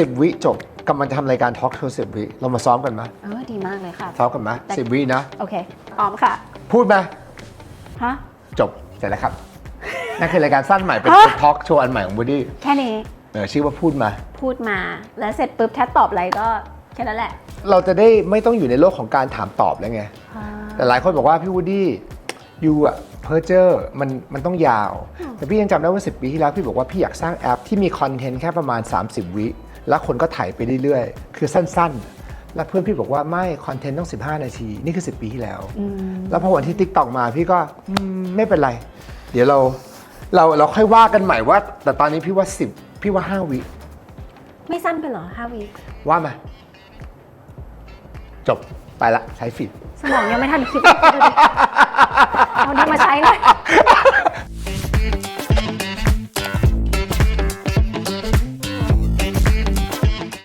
สิบวิจบกำลังจะทำรายการทอล์กโชว์สิบวิ เรามาซ้อมกันไหมเออดีมากเลยค่ะ ซ้อมกันไหมสิบวินะ โอเคพร้อมค่ะ พูดไหมฮะ จบเสร็จแล้วครับ นั่นคือรายการสั้นใหม่ เป็นฮะ ทอล์กโชว์อันใหม่ของบูดี้แค่นี้เออชื่อว่าพูดมา พูดมาแล้วเสร็จปุ๊บถ้าตอบอะไรก็แค่นั้นแหละเราจะได้ไม่ต้องอยู่ในโลกของการถามตอบแล้วไง แต่หลายคนบอกว่าพี่วูดดี้ยูอะเพอร์เจอร์มันมันต้องยาว แต่พี่ยังจำได้ว่า 10 ปีที่แล้วพี่บอกว่าพี่อยากสร้างแอปที่มีคอนเทนต์แค่ประมาณ 30 วิ แล้วคนก็ถ่ายไปเรื่อยๆ คือสั้นๆ แล้วเพื่อนพี่บอกว่าไม่คอนเทนต์ต้อง 15 นาที นี่คือ 10 ปีที่แล้ว แล้วพอวันที่ t ิ k t o k มาพี่ก็อืมไม่เป็นไร เดี๋ยวเราเราเราค่อยว่ากันใหม่ว่า แต่ตอนนี้พี่ว่า 10 พี่ว่า 5 วิ ไม่สั้นไปเหรอห้าวิว่ามา จบไปละใช้ฟิด สมองยังไม่ทันคิดเลยดูดิเอาดีมาใช้หน่อย